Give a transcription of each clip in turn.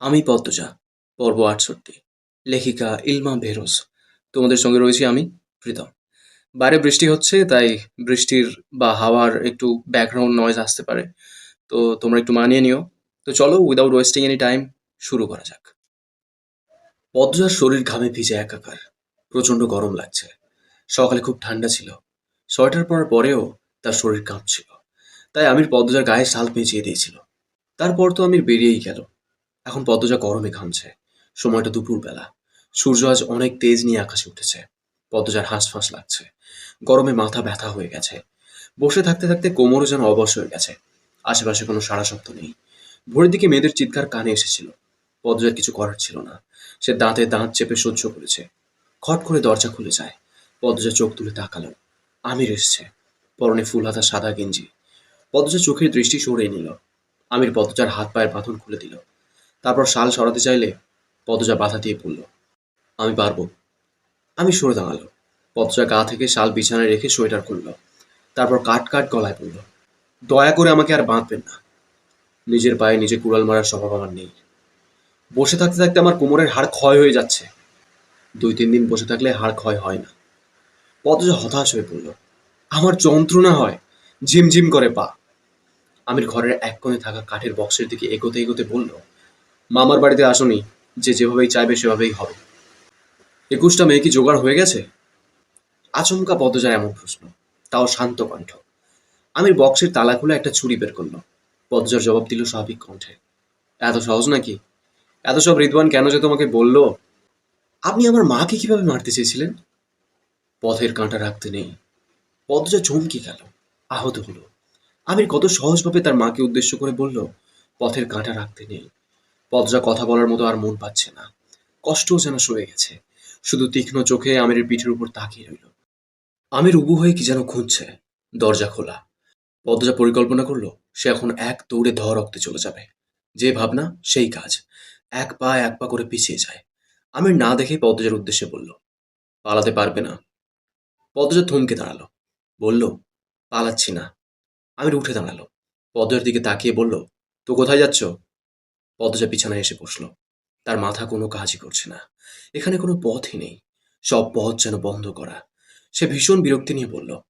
আমি পদ্মজা, পর্ব আটষট্টি, লেখিকা ইলমা বেরোজ তোমাদের সঙ্গে রয়েছি আমি, প্রীতম। বাইরে বৃষ্টি হচ্ছে, তাই বৃষ্টির বা হাওয়ার একটু ব্যাকগ্রাউন্ড নয়েজ আসতে পারে। তো তোমরা একটু মানিয়ে নিও। তো চলো উইদাউট ওয়েস্টিং এনি টাইম শুরু করা যাক। পদ্মজার শরীর ঘামে ভিজে একাকার। প্রচণ্ড গরম লাগছে। সকালে খুব ঠান্ডা ছিল। সোয়েটার পরার পরেও তার শরীর কাঁপছিল। তাই আমির পদ্মজার গায়ে শাল পেঁচিয়ে দিয়েছিল। তারপর তো আমির বেরিয়েই গেল। এখন পদ্মজা গরমে ঘামছে। সময়টা দুপুরবেলা। সূর্য আজ অনেক তেজ নিয়ে আকাশে উঠেছে। পদ্মজার হাঁসফাঁস লাগছে। গরমে মাথা ব্যথা হয়ে গেছে। বসে থাকতে থাকতে কোমরও যেন অবশ হয়ে গেছে। আশেপাশে কোনো সারা শব্দ নেই। ভোরের দিকে মেয়েদের চিৎকার কানে এসেছিল। পদ্মজার কিছু করার ছিল না। সে দাঁতে দাঁত চেপে সহ্য করেছে। খট করে দরজা খুলে যায়। পদ্মজা চোখ তুলে তাকালো। আমির এসছে। পরনে ফুল হাতা সাদা গেঞ্জি। পদ্মজা চোখের দৃষ্টি সরিয়ে নিল। আমির পদ্মজার হাত পায়ের বাঁধন খুলে দিল। তারপর শাল সরাতে চাইলে পদজা বাধা দিয়ে পড়ল। আমি পারব। আমি সরে দাঁড়াল। পদজা গা থেকে শাল বিছানায় রেখে সোয়েটার খুলল। তারপর কাট কাট গলায় পড়ল দয়া করে আমাকে আর বাঁধবেন না। নিজের পায়ে নিজে কুড়াল মারার স্বভাব আমার নেই। বসে থাকতে থাকতে আমার কোমরের হাড় ক্ষয় হয়ে যাচ্ছে। দুই তিন দিন বসে থাকলে হাড় ক্ষয় হয় না। পদজা হতাশ হয়ে পড়ল আমার যন্ত্রণা হয়। ঝিমঝিম করে পা। আমির ঘরের এক কোণে থাকা কাঠের বক্সের দিকে এগোতে এগোতে বলল মামার বাড়িতে আসনি, যে যেভাবেই চাইবে সেভাবেই হবে। একুশটা মেয়ে কি জোগাড় হয়ে গেছে? আচমকা পদজার এমন প্রশ্ন, তাও শান্ত কণ্ঠ। আমির বক্সের তালা খুলে একটা ছুরি বের করল। পদজার জবাব দিল স্বাভাবিক কণ্ঠে। এত সহজ নাকি? এত সব রিদওয়ান কেন যে তোমাকে বলল? আপনি আমার মাকে কীভাবে মারতে চেয়েছিলেন? পথের কাঁটা রাখতে নেই। পদজা চমকে গেল, আহত হলো। আমির কত সহজভাবে তার মাকে উদ্দেশ্য করে বলল, পথের কাঁটা রাখতে নেই। পদজা কথা বলার মতো আর মন পাচ্ছে না। কষ্টও যেন সয়ে গেছে। শুধু তীক্ষ্ণ চোখে আমিরের পিঠের উপর তাকিয়ে রইল। আমির উবু হয়ে কি যেন খুঁজছে। দরজা খোলা। পদজা পরিকল্পনা করল, সে এখন এক দৌড়ে ধ রক্তে চলে যাবে। যে ভাবনা, সেই কাজ। এক পা এক পা করে পিছিয়ে যায়। আমির না দেখে পদজার উদ্দেশ্যে বলল, পালাতে পারবে না। পদজা থমকে দাঁড়াল। বলল, পালাচ্ছি না। আমির উঠে দাঁড়াল। পদ্মের দিকে তাকিয়ে বলল, তো কোথায় যাচ্ছ? পদজা বিছানায় এসে বসল। তার মাথা কোনো কাজই করছে না। এখানে কোনো পথই নেই। সব পথ যেন বন্ধ করা। সে ভীষণ বিরক্তি নিয়ে বলল,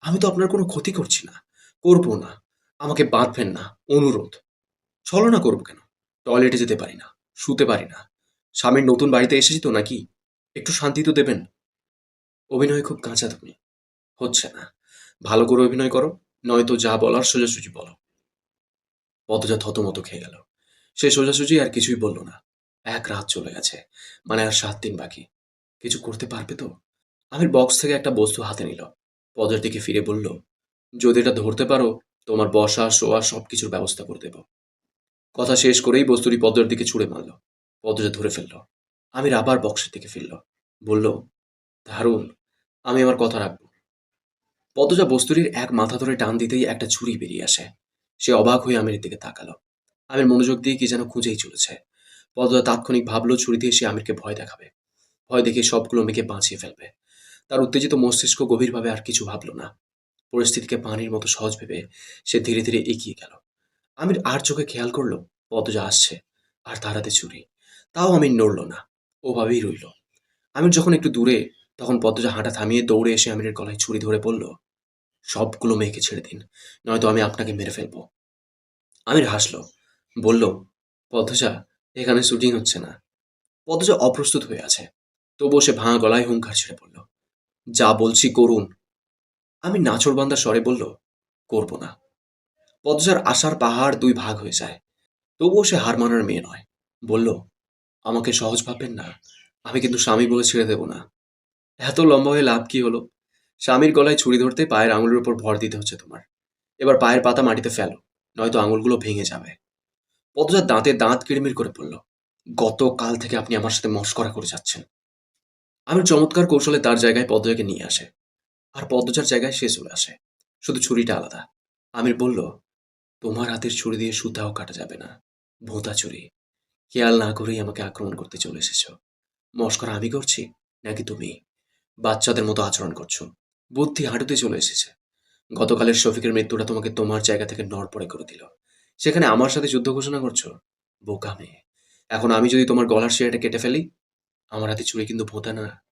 আমি তো আপনার কোনো ক্ষতি করছি না। করব না। আমাকে বাঁধবেন না। অনুরোধ। ছলনা করব কেন? টয়লেটে যেতে পারি না। শুতে পারি না। স্বামীর নতুন বাড়িতে এসেছি তো নাকি? একটু শান্তি তো দেবেন। অভিনয় খুব কাঁচা তুমি। হচ্ছে না। ভালো করে অভিনয় করো। নয়তো যা বলার সোজাসুজি বলো। পদজা থতমত খেয়ে গেল। সে সোজাসুজি আর কিছুই বলল না। এক রাত চলে গেছে মানে আর সাত দিন বাকি। কিছু করতে পারবে তো? আমির বক্স থেকে একটা বস্তু হাতে নিল। পদের দিকে ফিরে বলল, যদি এটা ধরতে পারো, তোমার বসা, শোয়া সব কিছুর ব্যবস্থা করে দেব। কথা শেষ করেই বস্তুটি পদের দিকে ছুঁড়ে মারল। পদজা ধরে ফেলল। আমির আবার বক্সের দিকে ফিরল। বলল, দারুণ, আমি আমার কথা রাখব। পদজা বস্তুটির এক মাথা ধরে টান দিতেই একটা ছুরি বেরিয়ে আসে। সে অবাক হয়ে আমির দিকে তাকালো। আমির মনোযোগ দিয়ে কি যেন খুঁজেই চলেছে। পদজা তাৎক্ষণিক ভাবলো ছুরি দিয়ে সে আমিরকে ভয় দেখাবে। ভয় দেখে সবগুলো মেয়েকে বাঁচিয়ে ফেলবে। তার উত্তেজিত মস্তিষ্ক গভীরভাবে আর কিছু ভাবলো না। পরিস্থিতিকে পানির মতো সহজ ভেবে সে ধীরে ধীরে এগিয়ে গেল। আমির আর চোখে খেয়াল করল পদজা আসছে, আর তার হাতে ছুরি। তাও আমির নড়ল না, ওভাবেই রইল। আমির যখন একটু দূরে, তখন পদ্মজা হাঁটা থামিয়ে দৌড়ে এসে আমিরের গলায় ছুরি ধরে বলল, সবগুলো মেয়েকে ছেড়ে দিন, নয়তো আমি আপনাকে মেরে ফেলব। আমির হাসলো বলল, পদ্মজা, এখানে শুটিং হচ্ছে না। পদ্মজা অপ্রস্তুত হয়ে আছে। তবুও সে ভাঙা গলায় হুঙ্কার ছেড়ে পড়ল যা বলছি করুন। আমি নাচরবান্দার স্বরে বলল, করব না। পদ্মজার আশার পাহাড় দুই ভাগ হয়ে যায়। তবুও সে হার মানার মেয়ে নয়। বলল, আমাকে সহজ ভাববেন না। আমি কিন্তু স্বামী বলে ছেড়ে দেব না। এত লম্বা হয়ে লাভ কি হলো? স্বামীর গলায় ছুরি ধরতে পায়ের আঙুলের উপর ভর দিতে হচ্ছে তোমার। এবার পায়ের পাতা মাটিতে ফেলো, নয়তো আঙুলগুলো ভেঙে যাবে। পদজার দাঁতে দাঁত কিড়মির করে পড়ল। গতকাল থেকে আপনি আমার সাথে মস্করা করে যাচ্ছেন। আমি চমৎকার কৌশলে তার জায়গায় পদ্মজাকে নিয়ে আসে। আর পদ্মজার জায়গায় সে চলে আসে। শুধু ছুরিটা আলাদা। আমির বলল, তোমার হাতের ছুরি দিয়ে সুতাও কাটা যাবে না। ভোঁতা ছুরি। খেয়াল না করেই আমাকে আক্রমণ করতে চলে এসেছ। মস্করা আমি করছি, নাকি তুমি? বাচ্চাদের মতো আচরণ করছ। বুদ্ধি হাঁটুতে চলে এসেছে। গতকালের শফিকের মৃত্যুটা তোমাকে তোমার জায়গা থেকে নড়পড়ে করে দিল। সেখানে আমার সাথে যুদ্ধ ঘোষণা করছ? বোকা মেয়ে। এখন আমি যদি তোমার গলার শিরাটা কেটে ফেলি, আমার হাতে ছুরি কিন্তু ভোঁতা না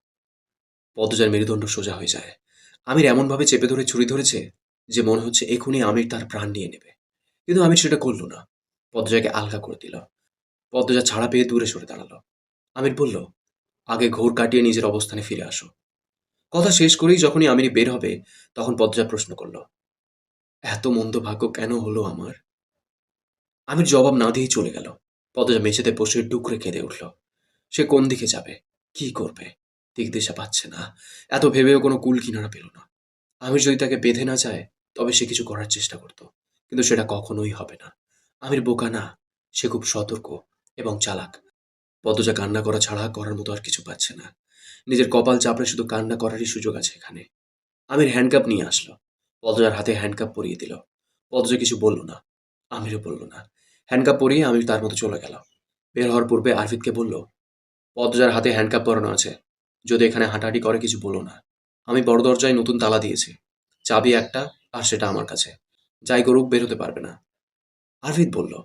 পদজার মেরুদণ্ড সোজা হয়ে যায়। আমির এমনভাবে চেপে ধরে ছুরি ধরেছে যে মনে হচ্ছে এখনই আমির তার প্রাণ নিয়ে নেবে। কিন্তু আমির সেটা করল না। পদ্মজাকে আলগা করে দিল। পদ্মজা ছাড়া পেয়ে দূরে সরে দাঁড়াল। আমির বলল, আগে ঘোর কাটিয়ে নিজের অবস্থানে ফিরে আসো। কথা শেষ করেই যখনই আমির বের হবে, তখন পদ্মজা প্রশ্ন করল, এত মন্দ ভাগ্য কেন হলো আমার? আমির জবাব না দিয়েই চলে গেল। পদজা মেঝেতে বসে ডুকরে কেঁদে উঠল। সে কোন দিকে যাবে? কি করবে? দিক দিশা পাচ্ছে না। এত ভেবেও কোনো কুল কিনারা পেল না। আমির যদি তাকে বেঁধে না যায়, তবে সে কিছু করার চেষ্টা করত। কিন্তু সেটা কখনোই হবে না। আমির বোকা না, সে খুব সতর্ক এবং চালাক। পদজা কান্না করা ছাড়া করার মতো আর কিছু পাচ্ছে না। নিজের কপাল চাপড়ে শুধু কান্না করারই সুযোগ আছে এখানে। আমির হ্যান্ডকাপ নিয়ে আসলো। পদজার হাতে হ্যান্ডকাপ পরিয়ে দিল। পদজা কিছু বলল না। আমিরও বলল না। হ্যান্ডকাপ পরিয়ে আমি তার মতো চলে গেলাম। বের হওয়ার পূর্বে আরফিদকে বলল, পদ্মজার হাতে হ্যান্ডকাপ পরানো আছে। যদি এখানে হাঁটাহাঁটি করে, কিছু বলো না। আমি বড় দরজায় নতুন তালা দিয়েছি। চাবি একটা, আর সেটা আমার কাছে। যাই করুক, বের হতে পারবে না। আরফিদ বলল,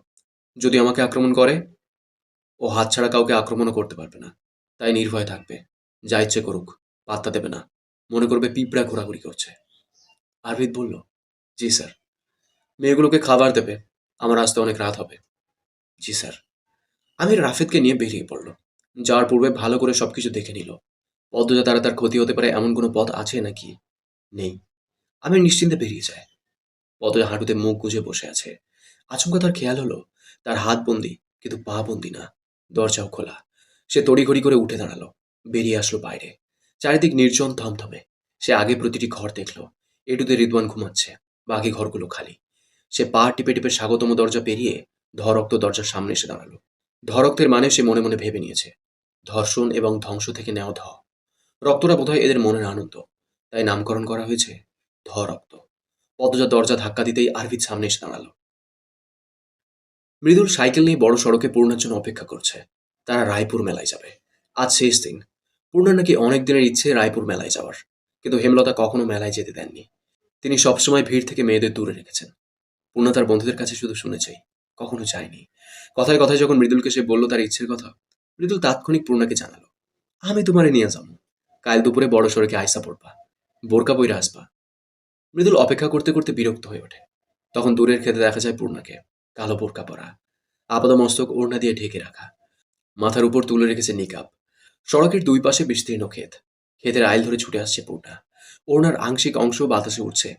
যদি আমাকে আক্রমণ করে, ও হাত ছাড়া কাউকে আক্রমণও করতে পারবে না। তাই নির্ভয় থাকবে। যা ইচ্ছে করুক, পাত্তা দেবে না। মনে করবে পিঁপড়া ঘোরাঘুরি করছে। আরফিদ বলল, জি স্যার। মেয়েগুলোকে খাবার দেবে। আমার আসতে অনেক রাত হবে। জি, স্যার। আমি রাফিদকে নিয়ে বেরিয়ে পড়ল। যাওয়ার পূর্বে ভালো করে সবকিছু দেখে নিল। পদ্মজা তারা তার ক্ষতি হতে পারে এমন কোনো পথ আছে নাকি? নেই। আমি নিশ্চিন্তে বেরিয়ে যায় পদ্মজা হাঁটুতে মুখ গুঁজে বসে আছে। আচমকা তার খেয়াল হলো, তার হাত বন্দি, কিন্তু পা বন্দি না। দরজাও খোলা। সে তড়িঘড়ি করে উঠে দাঁড়াল। বেরিয়ে আসলো বাইরে। চারিদিক নির্জন থমথমে। সে আগে প্রতিটি ঘর দেখল। এটুতে রিদওয়ান ঘুমাচ্ছে। বাকি ঘরগুলো খালি। সে পা টিপে টিপে স্বাগতম দরজা পেরিয়ে ধরক্ত দরজার সামনে এসে দাঁড়াল। ধরক্তের মানে সে মনে মনে ভেবে নিয়েছে, ধর্ষণ এবং ধ্বংস থেকে নেওয়া ধ রক্তটা বোধহয় এদের মনের আনন্দ, তাই নামকরণ করা হয়েছে ধ রক্ত পদজা দরজা ধাক্কা দিতেই আরভিদ সামনে এসে দাঁড়াল। মৃদুল সাইকেল নিয়ে বড় সড়কে পূর্ণার জন্য অপেক্ষা করছে। তারা রায়পুর মেলায় যাবে। আজ শেষ দিন। পূর্ণার নাকি অনেক দিনের ইচ্ছে রায়পুর মেলায় যাওয়ার। কিন্তু হেমলতা কখনো মেলায় যেতে দেননি। তিনি সবসময় ভিড় থেকে মেয়েদের দূরে রেখেছেন। পূর্ণা তার বন্ধুদের কাছে শুধু শুনেছেই কখনো চায়নি। কথায় কথায় যখন মৃদুলকে সে বলল তার ইচ্ছের কথা, মৃদুল তাৎক্ষণিক পূর্ণাকে জানালো, আমি তোমারে নিয়ে যাব। কাল দুপুরে বড় সড়কে আইসা পড়বা, বোরকা বইরা আসবা। মৃদুল অপেক্ষা করতে করতে বিরক্ত হয়ে ওঠে। তখন দূরের খেতে দেখা যায় পূর্ণাকে কালো বোরকা পরা আপাদ মস্তক ওড়না দিয়ে ঢেকে রাখা, মাথার উপর তুলে রেখেছে নিকাব, সড়কের দুই পাশে বিস্তীর্ণ ক্ষেত, ক্ষেতের আইল ধরে ছুটে আসছে পূর্ণা। ওড়নার আংশিক অংশ বাতাসে উঠছে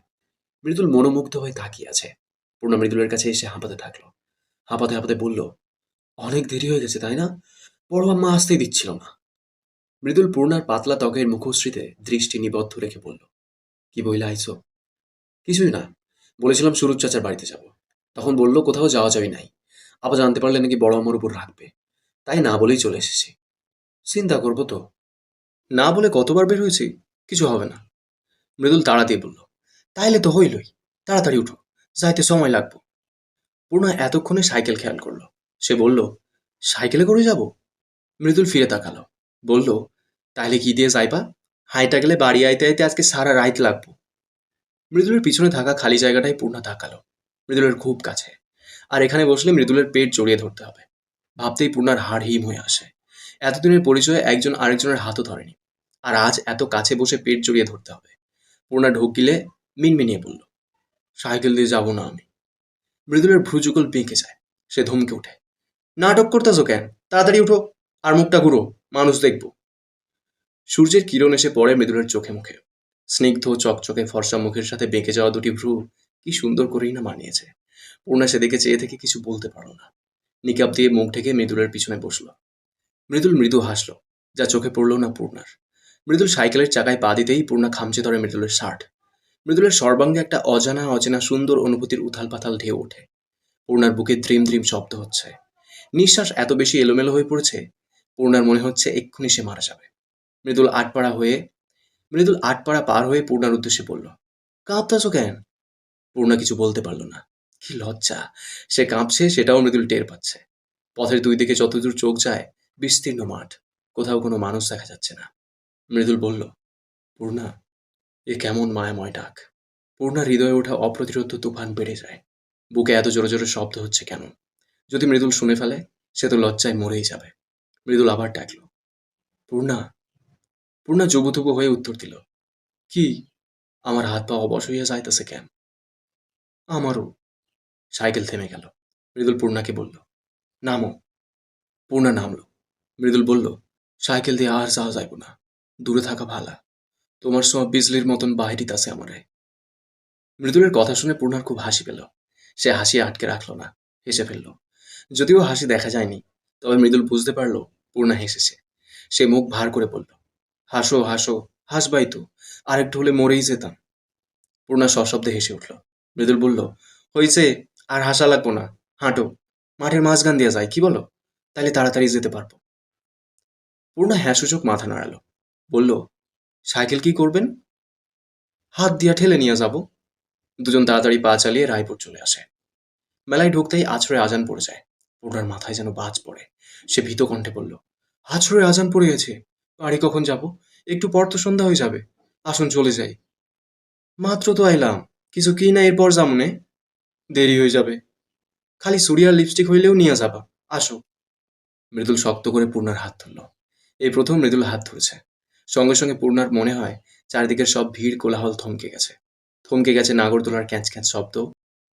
মৃদুল মনোমুগ্ধ হয়ে তাকিয়ে আছে। পূর্ণা মৃদুলের কাছে এসে হাঁপাতে থাকল। হাঁপাতে হাঁপাতে বলল, অনেক দেরি হয়ে গেছে, তাই না? বড় আম্মা আসতেই দিচ্ছিল না। মৃদুল পূর্ণার পাতলা ত্বকের মুখশ্রীতে দৃষ্টি নিবদ্ধ রেখে বলল, কি বইলে আইছো? কিছুই না। বলেছিলাম সুরজ চাচার বাড়িতে যাব। তখন বলল, কোথাও যাওয়া যাবে নাই। আবার জানতে পারলে নাকি বড় আমার উপর রাখবে তাই না বলেই চলে এসেছি। চিন্তা করব তো। না বলে কতবার বের হয়েছি? কিছু হবে না। মৃদুল তাড়া দিয়ে বলল, তাইলে তো হইলই। তাড়াতাড়ি উঠো। যাইতে সময় লাগবো। পূর্ণা এতক্ষণে সাইকেল খেয়াল করল। সে বলল, সাইকেলে করে যাব? মৃদুল ফিরে তাকালো। বলল তাহলে কি দিয়ে যাইবা? হাইটা গেলে বাড়ি আইতে আইতে আজকে সারা রাইত লাগবো। মৃদুলের পিছনে থাকা খালি জায়গাটাই পূর্ণা তাকালো, মৃদুলের খুব কাছে। আর এখানে বসলে মৃদুলের পেট জড়িয়ে ধরতে হবে। ভাবতেই পূর্ণার হাড় হিম হয়ে আসে। এতদিনের পরিচয়ে একজন আরেকজনের হাতও ধরেনি। আর আজ এত কাছে বসে পেট জড়িয়ে ধরতে হবে। পূর্ণা ঢোক গিলে মিনমিনিয়ে বলল সাইকেল দিয়ে যাব না আমি। মৃদুলের ভ্রুযুগল বেঁকে যায়। সে ধমকে ওঠে। নাটক করতেছো কেন? তাড়াতাড়ি উঠো। আর মুখটা ঘুরো। মানুষ দেখব। সূর্যের কিরণ এসে পড়ে মৃদুলের চোখে মুখে। স্নিগ্ধ, চকচকে, ফর্সা মুখের সাথে বেঁকে যাওয়া দুটি ভ্রু কি সুন্দর করেই না মানিয়েছে। পূর্ণা সেদিকে চেয়ে থেকে কিছু বলতে পারল না। নিকাব দিয়ে মুখ ঢেকে মৃদুলের পিছনে বসল। মৃদুল মৃদু হাসলো, যা চোখে পড়ল না পূর্ণার। মৃদুল সাইকেলের চাকায় পা দিতেই পূর্ণা খামচে ধরে মৃদুলের শার্ট। মৃদুলের সর্বাঙ্গে একটা অজানা, অচেনা, সুন্দর অনুভূতির উথাল পাথাল ঢেউ ওঠে। পূর্ণার বুকে দ্রিম দ্রিম শব্দ হচ্ছে। নিঃশ্বাস এত বেশি এলোমেলো হয়ে পড়েছে, পূর্ণার মনে হচ্ছে এক্ষুনি সে মারা যাবে। মৃদুল আটপাড়া হয়ে, মৃদুল আটপাড়া পার হয়ে পূর্ণার উদ্দেশ্যে বলল, কাঁপতাছো কেন? পূর্ণা কিছু বলতে পারল না। কি লজ্জা, সে কাঁপছে, সেটাও মৃদুল টের পাচ্ছে। পথের দুই দিকে যতদূর চোখ যায়, বিস্তীর্ণ মাঠ, কোথাও কোনো মানুষ দেখা যাচ্ছে না। মৃদুল বলল, পূর্ণা এ কেমন মায়াময় ডাক। পূর্ণা হৃদয়ে ওঠা অপ্রতিরোধ তুফান বেড়ে যায়। বুকে এত জোরে জোরে শব্দ হচ্ছে কেন? যদি মৃদুল শুনে ফেলে, সে তো লজ্জায় মরেই যাবে। মৃদুল আবার ডাকলো। পূর্ণা পূর্ণা জবুথুবু হয়ে উত্তর দিল, কি, আমার হাত পা অবশ হইয়া যাইতেছে কেন? আমারও। সাইকেল থেমে গেল। মৃদুল পূর্ণাকে বলল, নামো। পূর্ণা নামলো। মৃদুল বলল, সাইকেল দিয়ে আর যাওয়া যাইব না। দূরে থাকা ভালা। তোমার সব বিজলির মতন বাহিরিত আছে আমারে। মৃদুলের কথা শুনে পূর্ণার খুব হাসি পেল। সে হাসি আটকে রাখল না, হেসে ফেলল। যদিও হাসি দেখা যায়নি, তবে মৃদুল বুঝতে পারল পূর্ণা হেসেছে। সে মুখ ভার করে বলল, হাসো হাসো, হাসবাই তো আরেকটু হলে মরেই যেতাম। পূর্ণা সশব্দে হেসে উঠল। মৃদুল বলল, হইছে, আর হাসা লাগবো না, হাঁটো, মাঠের মাঝখান দিয়ে যায় কি বলো? তাহলে তাড়াতাড়ি যেতে পারব। পূর্ণা হ্যাঁ সূচক মাথা নাড়ালো, বলল সাইকেল কি করবেন? হাত দিয়া ঠেলে নিয়ে যাব। দুজন তাড়াতাড়ি পা চালিয়ে রায়পুর চলে আসে। মেলায় ঢুকতেই আছড়ে আজান পড়ে যায়। পূর্ণার মাথায় যেন বাজ পড়ে। সে ভীত কণ্ঠে বলল, আছড়ে আজান পড়ে গেছে বাড়ি কখন যাব? একটু পর তো সন্ধ্যা হয়ে যাবে। আসুন, চলে যাই। মাত্র তো আইলাম। কিছু কি না এরপর জামুনে দেরি হয়ে যাবে। খালি সুরিয়ার লিপস্টিক হইলেও নিয়ে যাবা। আসো। মৃদুল শক্ত করে পূর্ণার হাত ধরল। এই প্রথম মৃদুল হাত ধরেছে। সঙ্গে সঙ্গে পূর্ণার মনে হয় চারিদিকের সব ভিড় কোলাহল থমকে গেছে। থমকে গেছে নাগরদোলার ক্যাঁচ ক্যাঁচ শব্দ।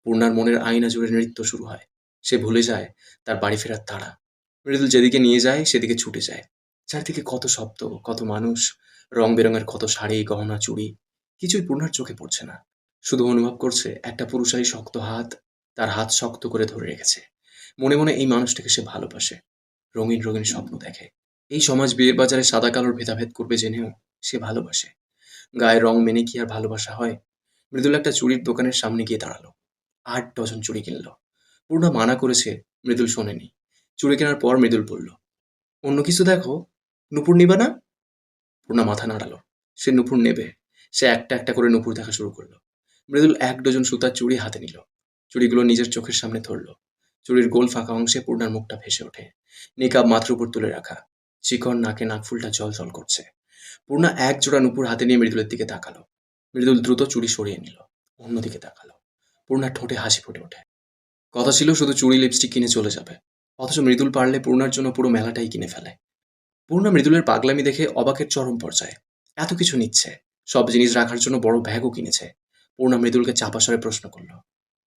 পূর্ণার মনের আয়না জুড়ে নৃত্য শুরু হয়। সে ভুলে যায় তার বাড়ি ফেরার তাড়া। মৃদুল যেদিকে নিয়ে যায় সেদিকে ছুটে যায়। চারদিকে কত শব্দ, কত মানুষ, রং বেরঙের কত শাড়ি, গহনা, চুড়ি। কিছুই পূর্ণার চোখে পড়ছে না। শুধু অনুভব করছে একটা পুরুষারই শক্ত হাত তার হাত শক্ত করে ধরে রেখেছে। মনে মনে এই মানুষটাকে সে ভালোবাসে। রঙিন রঙিন স্বপ্ন দেখে। এই সমাজ বিয়ের বাজারে সাদা কালোর ভেদাভেদ করবে জেনেও সে ভালোবাসে। গায়ের রং মেনে কি আর ভালোবাসা হয়? মৃদুল একটা চুড়ির দোকানের সামনে গিয়ে দাঁড়াল। আট ডজন চুড়ি কিনলো। পূর্ণা মানা করেছে মৃদুল শোনেনি। চুড়ি কেনার পর মৃদুল বলল, অন্য কিছু দেখো। নুপুর নিবা না? পূর্ণা মাথা নাড়ালো। সে নুপুর নেবে। সে একটা একটা করে নুপুর দেখা শুরু করল। মৃদুল এক ডজন সুতার চুড়ি হাতে নিল। চুড়িগুলো নিজের চোখের সামনে ধরলো। চুড়ির গোল ফাঁকা অংশে পূর্ণার মুখটা ভেসে ওঠে। নিকাব মাথার উপর তুলে রাখা। চিকন নাকে নাকফুলটা জল জল করছে। পূর্ণা এক জোড়া নুপুর হাতে নিয়ে মৃদুলের দিকে তাকালো। মৃদুল দ্রুত চুড়ি সরিয়ে নিল, অন্যদিকে তাকালো। পূর্ণার ঠোঁটে হাসি ফুটে ওঠে। কথা ছিল শুধু চুড়ি লিপস্টিক কিনে চলে যাবে। অথচ মৃদুল পারলে পূর্ণার জন্য পুরো মেলাটাই কিনে ফেলে। পূর্ণা মৃদুলের পাগলামি দেখে অবাকের চরম পর্যায়ে, এত কিছু নিচ্ছে, সব জিনিস রাখার জন্য বড় ব্যাগও কিনেছে। পূর্ণা মৃদুলকে চাপা স্বরে প্রশ্ন করল,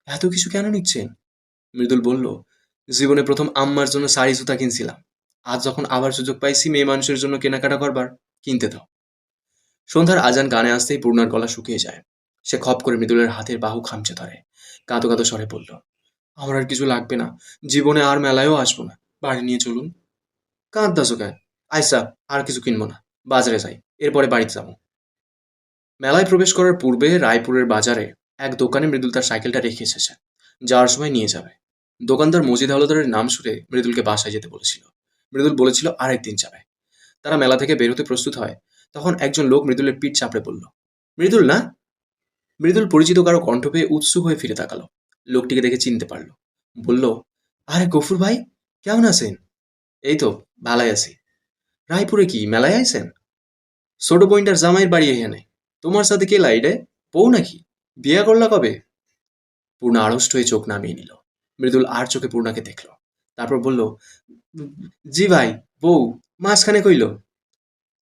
এত কিছু কেন নিচ্ছেন? মৃদুল বলল, জীবনে প্রথম আম্মার জন্য শাড়ি জুতা কিনছিলাম। আজ যখন আবার সুযোগ পাইছি মেয়ে মানুষের জন্য কেনাকাটা করবার, কিনতে দাও। সন্ধ্যার আজান গানে আসতেই পূর্ণার গলা শুকিয়ে যায়। সে খপ করে মৃদুলের হাতের বাহু খামচে ধরে। কাঁদো কাঁদো স্বরে বলল, আমার আর কিছু লাগবে না। জীবনে আর মেলায়ও আসব না। বাড়ি নিয়ে চলুন। কাঁদদাসো কেন? আইসা আর কিছু কিনবো না। বাজারে যাই। এরপরে বাড়িতে যাব। মেলায় প্রবেশ করার পূর্বে রায়পুরের বাজারে এক দোকানে মৃদুল তার সাইকেলটা রেখে এসেছে। যাওয়ার সময় নিয়ে যাবে। দোকানদার মজিদ হাওলাদারের নাম শুনে মৃদুলকে বাসায় যেতে বলেছিল। মৃদুল বলেছিল আরেকদিন যাবে তারা মেলা থেকে বেরোতে প্রস্তুত হয়। তখন একজন লোক মৃদুলের পিঠ চাপড়ে বলল, মৃদুল না? মৃদুল পরিচিত কারও কণ্ঠ পেয়ে উৎসুক হয়ে ফিরে তাকালো। লোকটিকে দেখে চিনতে পারল। বলল, আরে গফুর ভাই, কেমন আছেন? এই তো, ভালাই আছি। রায়পুরে কি, মেলায় আইছেন? ছোট পয়েন্টার জামাইয়ের বাড়ি এখানে। তোমার সাথে কে লাইডে বউ নাকি? বিয়া করলা কবে? পূর্ণা আড়ষ্ট হয়ে চোখ নামিয়ে নিল। মৃদুল আর চোখে পূর্ণাকে দেখল। তারপর বলল, জি ভাই, বউ মাঝখানে কইল।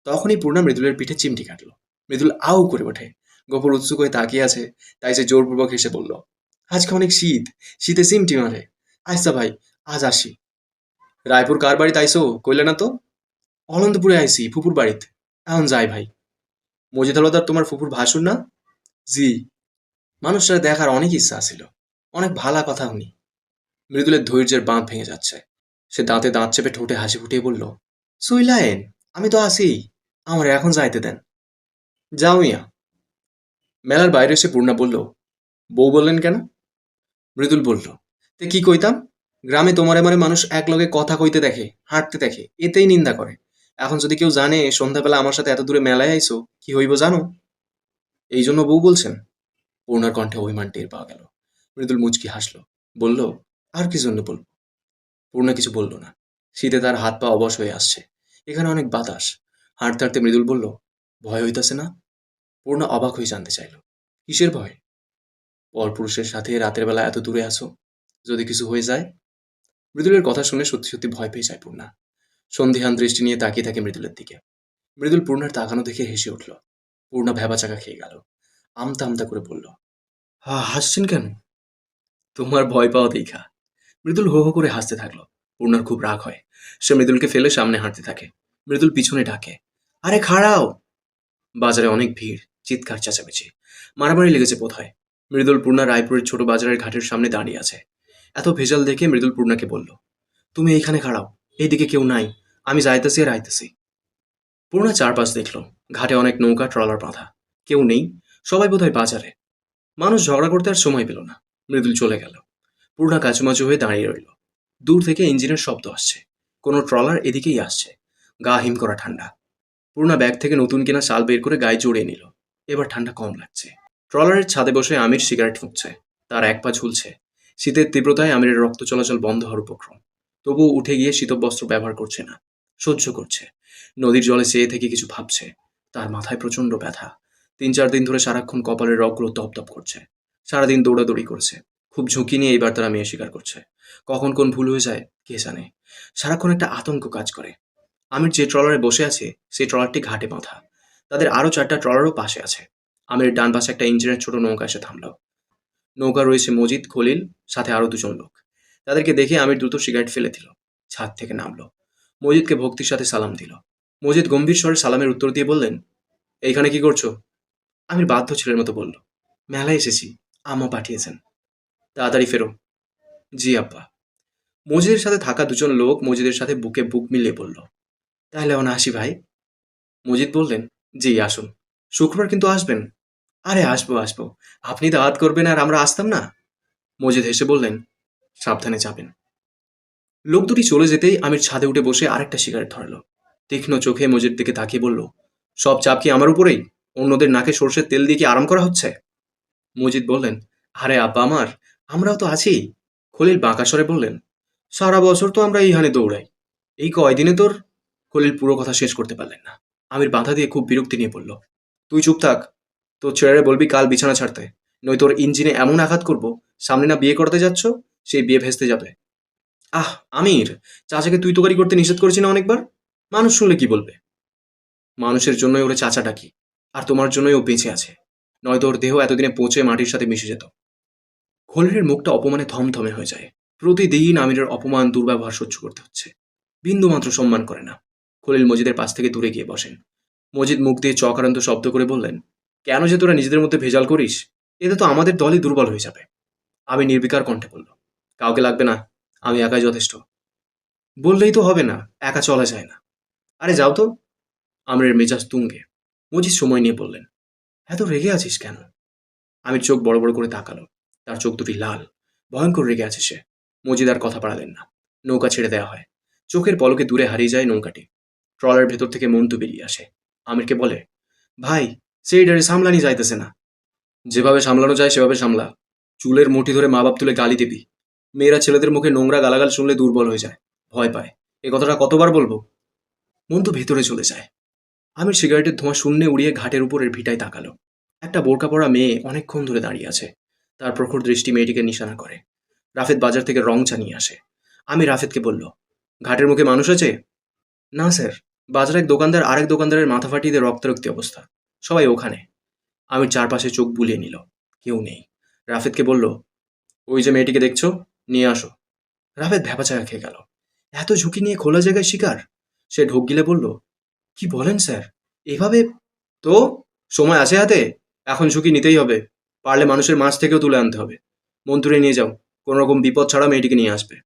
তখনই পূর্ণা মৃদুলের পিঠে চিমটি কাটলো। মৃদুল আউ করে ওঠে। গোপর উৎসুক হয়ে তাকিয়ে আছে, তাই সে জোরপূর্বক হেসে বলল, আজকে অনেক শীত, শীতে চিমটি মারে। আচ্ছা ভাই, আজ আসি। রায়পুর কার বাড়িতে আইসো? কইলে না তো? অনন্তপুরে আইসি, ফুপুর বাড়িতে। এখন যাই ভাই। মজিদ হলদার তোমার ফুপুর ভাসুর না? জি। মানুষটার দেখার অনেক ইচ্ছা ছিল অনেক ভালা কথা উনি। মৃদুলের ধৈর্যের বাঁধ ভেঙে যাচ্ছে। সে দাঁতে দাঁত চেপে ঠোঁটে হাসি ফুটিয়ে বলল সুইলায়েন আমি তো আসি আমার এখন যাইতে দেন। যাও ইয়া মেলার বাইরে এসে পূর্ণা বলল, বউ বললেন কেন? মৃদুল বলল, তে কি কইতাম? গ্রামে তোমারে মারে মানুষ এক লগে কথা কইতে দেখে, হাঁটতে দেখে, এতেই নিন্দা করে। এখন যদি কেউ জানে, সন্ধ্যাবেলা আমার সাথে এত দূরে মেলায় আইসো কি হইব জানো? এই জন্য বউ বলছেন? পূর্ণার কণ্ঠে অভিমান টের পাওয়া গেল। মৃদুল মুচকি হাসলো, বলল আর কি জন্য বলব? পূর্ণা কিছু বলল না। শীতে তার হাত পা অবশ হয়ে আসছে। এখানে অনেক বাতাস। হাঁটতে হাঁটতে মৃদুল বলল, ভয় হইতাছে না? পূর্ণা অবাক হয়ে জানতে চাইল, কিসের ভয়? পরপুরুষের সাথে রাতের বেলা এত দূরে আসো যদি কিছু হয়ে যায়? মৃদুলের কথা শুনে সত্যি সত্যি ভয় পেয়ে যায় পূর্ণা। সন্ধিহান দৃষ্টি নিয়ে তাকিয়ে থাকে মৃদুলের দিকে। মৃদুল পূর্ণার তাকানো দেখে হেসে উঠল। পূর্ণা ভেবা চাকা খেয়ে গেল। আমতা আমতা করে বলল, হা, হাসছেন কেন? তোমার ভয় পাওয়া দেখা। মৃদুল হো হো করে হাসতে থাকল। পূর্ণার খুব রাগ হয়। সে মৃদুলকে ফেলে সামনে হাঁটতে থাকে। মৃদুল পিছনে ডাকে, আরে খাড়াও! বাজারে অনেক ভিড়, চিৎকার, চেঁচামেচি। মারামারি লেগেছে বোধহয়। মৃদুল পূর্ণা রায়পুরের ছোট বাজারের ঘাটের সামনে দাঁড়িয়ে আছে। এত ভেজাল দেখে মৃদুল পূর্ণাকে বলল, তুমি এইখানে খাড়াও, এইদিকে কেউ নাই, আমি যাইতেছি আর আইতেছি। পূর্ণা চারপাশ দেখল, ঘাটে অনেক নৌকা, ট্রলার বাঁধা। কেউ নেই, সবাই বোধহয় বাজারে। মানুষ ঝগড়া করতে আর সময় পেল না। মৃদুল চলে গেল। পূর্ণা কাচুমাচু হয়ে দাঁড়িয়ে রইল। দূর থেকে ইঞ্জিনের শব্দ আসছে। কোনো ট্রলার এদিকেই আসছে। গা হিম করা ঠান্ডা। পুরোনা ব্যাগ থেকে নতুন কেনা শাল বের করে গায়ে জড়িয়ে নিল। এবার ঠান্ডা কম লাগছে। ট্রলারের ছাদে বসে আমির সিগারেট ফুঁকছে। তার এক পা ঝুলছে। শীতের তীব্রতায় আমিরের রক্ত চলাচল বন্ধ হওয়ার উপক্রম। তবুও উঠে গিয়ে শীতবস্ত্র ব্যবহার করছে না। সহ্য করছে। নদীর জলে চেয়ে থেকে কিছু ভাবছে। তার মাথায় প্রচণ্ড ব্যথা। তিন চার দিন ধরে সারাক্ষণ কপালের রগগুলো তপতপ করছে। সারাদিন দৌড়াদৌড়ি করছে। খুব ঝুঁকি নিয়ে এইবার তারা মেয়ে শিকার করছে। কখন কোন ভুল হয়ে যায়, কে জানে? সারাক্ষণ একটা আতঙ্ক কাজ করে। আমির যে ট্রলারে বসে আছে, সেই ট্রলারটি ঘাটে বাঁধা। তাদের আরও চারটা ট্রলারও পাশে আছে। আমির ডান পাশে একটা ইঞ্জিনের ছোট নৌকা এসে থামলো। নৌকা রয়েছে মজিদ, খলিল, সাথে আরও দুজন লোক। তাদেরকে দেখে আমির দ্রুত সিগারেট ফেলে দিল। ছাদ থেকে নামলো। মজিদকে ভক্তির সাথে সালাম দিল। মজিদ গম্ভীর স্বরে সালামের উত্তর দিয়ে বললেন, এইখানে কি করছ? আমির বাধ্য ছেলের মতো বলল, মেলায় এসেছি। আম্মা পাঠিয়েছেন। তাড়াতাড়ি ফেরো। জি, আব্বা। মজিদের সাথে থাকা দুজন লোক মজিদের সাথে বুকে বুক মিলিয়ে বলল, তাহলে আসি ভাই। মজিদ বললেন, জি, আসুন। শুক্রবার কিন্তু আসবেন। আরে, আসব আসব। আপনি দাওয়াত করবেন আর আমরা আসতাম না? মজিদ হেসে বললেন, সাবধানে যাবেন। লোক দুটি চলে যেতেই আমির ছাদে উঠে বসে আরেকটা সিগারেট ধরালো। তীক্ষ্ণ চোখে মজিদ দিকে তাকিয়ে বলল, সব চাপ কি আমার উপরেই? অন্যদের নাকে সর্ষের তেল দিয়ে কি আরাম করা হচ্ছে? মজিদ বললেন, আরে, আব্বা আমার আমরাও তো আছি, খলিল বাঁকা স্বরে বললেন। সারা বছর তো আমরা এইখানে দৌড়াই। এই কয়দিনে তোর? খলিল পুরো কথা শেষ করতে পারলেন না। আমির বাধা দিয়ে খুব বিরক্তি নিয়ে বলল, তুই চুপ থাক। তোর ছেড়ে বলবি কাল বিছানা ছাড়তে। নই তোর ইঞ্জিনে এমন আঘাত করব, সামনে না বিয়ে করতে যাচ্ছ, সেই বিয়ে ভেস্তে যাবে। আহ, আমির, চাচাকে তুই তোকারি করতে নিষেধ করেছি না অনেকবার? মানুষ শুনলে কি বলবে? মানুষের জন্যই ওরে চাচা ডাকি আর তোমার জন্যই ও বেঁচে আছে। নয়তো ওর দেহ এতদিনে পচে মাটির সাথে মিশে যেত। খলিলের মুখটা অপমানে থমথমে হয়ে যায়। প্রতিদিন আমিরের অপমান, দুর্ব্যবহার সহ্য করতে হচ্ছে। বিন্দু মাত্র সম্মান করে না। খলিল মজিদের পাশ থেকে দূরে গিয়ে বসেন। মজিদ মুখ দিয়ে চকারান্ত শব্দ করে বললেন, কেন যে তোরা নিজেদের মধ্যে ভেজাল করিস? এতে তো আমাদের দলই দুর্বল হয়ে যাবে। আমি নির্বিকার কণ্ঠে বলল কাউকে লাগবে না, আমি একাই যথেষ্ট। বললেই তো হবে না, একা চলা যায় না। আরে যাও তো। আমরের মেজাজ তুঙ্গে। মজিদ সময় নিয়ে বললেন, এত রেগে আছিস কেন? আমি চোখ বড় বড় করে তাকালো। তার চোখ দুটি লাল। ভয়ঙ্কর রেগে আছে সে। মজিদ আর কথা বাড়ালেন না। নৌকা ছেড়ে দেওয়া হয়। চোখের পলকে দূরে হারিয়ে যায় নৌকাটি। ট্রলার ভেতর থেকে মন্টু বেরিয়ে আসে। আমিরকে বলে, ভাই সেই ডারে সামলানি যাইতেছে না। যেভাবে সামলানো যায় সেভাবে সামলা। চুলের মুঠি ধরে মা বাপ তুলে গালি দিবি। মেয়েরা ছেলেদের মুখে নোংরা গালাগাল শুনলে দুর্বল হয়ে যায়। ভয় পায়। এ কথাটা কতবার বলব? মন্তু ভেতরে চলে যায়। আমির সিগারেটের ধোঁয়া শূন্যে উড়িয়ে ঘাটের উপরের ভিটায় তাকালো। একটা বোরকা পরা মেয়ে অনেকক্ষণ ধরে দাঁড়িয়ে আছে। তার প্রখর দৃষ্টি মেয়েটিকে নিশানা করে। রাফেদ বাজার থেকে রং চা নিয়ে আসে। আমি রাফেদকে বলল, ঘাটের মুখে মানুষ আছে? না, স্যার। বাজার এক দোকানদার আরেক দোকানদারের মাথা ফাটিয়ে দিয়ে রক্তারক্তি অবস্থা। সবাই ওখানে। আমি চারপাশে চোখ বুলিয়ে নিল। কেউ নেই। রাফেদকে বলল, ওই যে মেয়েটিকে দেখছ, নিয়ে আসো। রাফেদ ভ্যাপাচাকা খেয়ে গেল। এত ঝুঁকি নিয়ে খোলা জায়গায় শিকার? সে ঢোক গিলে বলল, কি বলেন, স্যার? এভাবে তো? সময় আছে হাতে? এখন ঝুঁকি নিতেই হবে। পারলে মানুষের মাছ থেকেও তুলে আনতে হবে। মন্তুরে নিয়ে যাও। কোনো রকম বিপদ ছাড়া মেয়েটিকে নিয়ে আসবে।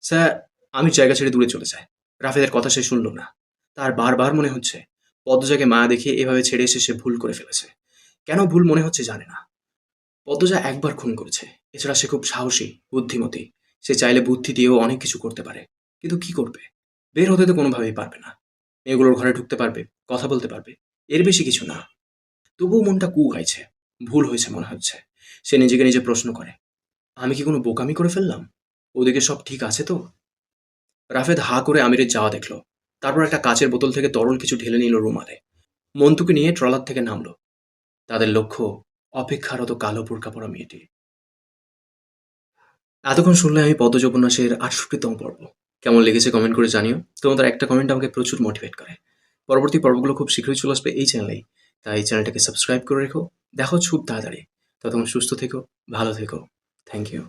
স্যার, আমি জায়গা ছেড়ে দূরে চলে যাই। রাফেদের কথা সে শুনল না। তার বারবার মনে হচ্ছে, পদ্মজাকে মায়া দেখিয়ে এভাবে ছেড়ে এসে সে ভুল করে ফেলেছে। কেন ভুল মনে হচ্ছে জানে না। পদ্মজা একবার খুন করেছে। এছাড়া সে খুব সাহসী, বুদ্ধিমতী। সে চাইলে বুদ্ধি দিয়েও অনেক কিছু করতে পারে। কিন্তু কি করবে? বের হতে তো কোনোভাবেই পারবে না। মেয়েগুলোর ঘরে ঢুকতে পারবে, কথা বলতে পারবে। এর বেশি কিছু না। তবুও মনটা কু গাইছে। ভুল হয়েছে মনে হচ্ছে। সে নিজেকে নিজে প্রশ্ন করে, আমি কি কোনো বোকামি করে ফেললাম? ওদিকে সব ঠিক আছে তো? রাফেদ হা করে আমিরের যাওয়া দেখল। তারপর একটা কাচের বোতল থেকে তরল কিছু ঢেলে নিল রুমালে। মন্তুকে নিয়ে ট্রলার থেকে নামলো। তাদের লক্ষ্য অপেক্ষারত কালো বোরকা পরা মেয়েটি। এতক্ষণ শুনলে আমি পদ্মজ উপন্যাসের আটষট্টিতম পর্ব। কেমন লেগেছে কমেন্ট করে জানিও। তোমাদের একটা কমেন্ট আমাকে প্রচুর মোটিভেট করে। পরবর্তী পর্বগুলো খুব শীঘ্রই চলে আসবে এই চ্যানেলেই। তাই চ্যানেলটাকে সাবস্ক্রাইব করে রেখো। দেখো ছুট খুব তাড়াতাড়ি। তোমার সুস্থ থেকো ভালো থেকো। Thank you